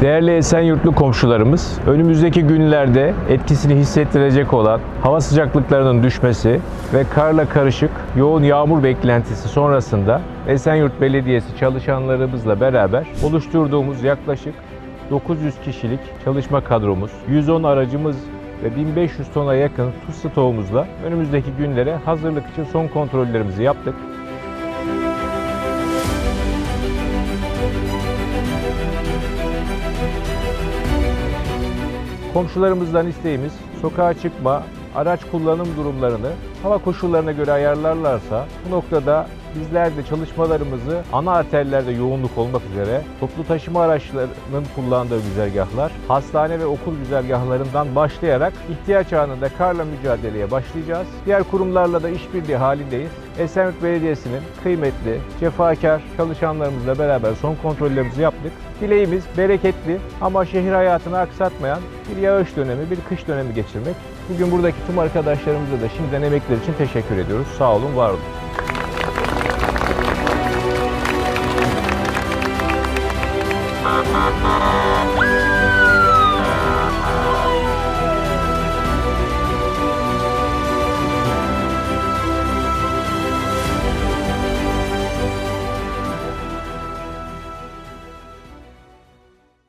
Değerli Esenyurtlu komşularımız, önümüzdeki günlerde etkisini hissettirecek olan hava sıcaklıklarının düşmesi ve karla karışık yoğun yağmur beklentisi sonrasında Esenyurt Belediyesi çalışanlarımızla beraber oluşturduğumuz yaklaşık 900 kişilik çalışma kadromuz, 110 aracımız ve 1500 tona yakın tuz stoğumuzla önümüzdeki günlere hazırlık için son kontrollerimizi yaptık. Komşularımızdan isteğimiz sokağa çıkma, araç kullanım durumlarını hava koşullarına göre ayarlarlarsa bu noktada bizler de çalışmalarımızı ana arterlerde yoğunluk olmak üzere toplu taşıma araçlarının kullandığı güzergahlar, hastane ve okul güzergahlarından başlayarak ihtiyaç anında karla mücadeleye başlayacağız. Diğer kurumlarla da işbirliği halindeyiz. Esenyurt Belediyesi'nin kıymetli, cefakar çalışanlarımızla beraber son kontrollerimizi yaptık. Dileğimiz bereketli ama şehir hayatını aksatmayan bir yağış dönemi, bir kış dönemi geçirmek. Bugün buradaki tüm arkadaşlarımıza da şimdiden emekleri için teşekkür ediyoruz. Sağ olun, var olun. Ha ha ha!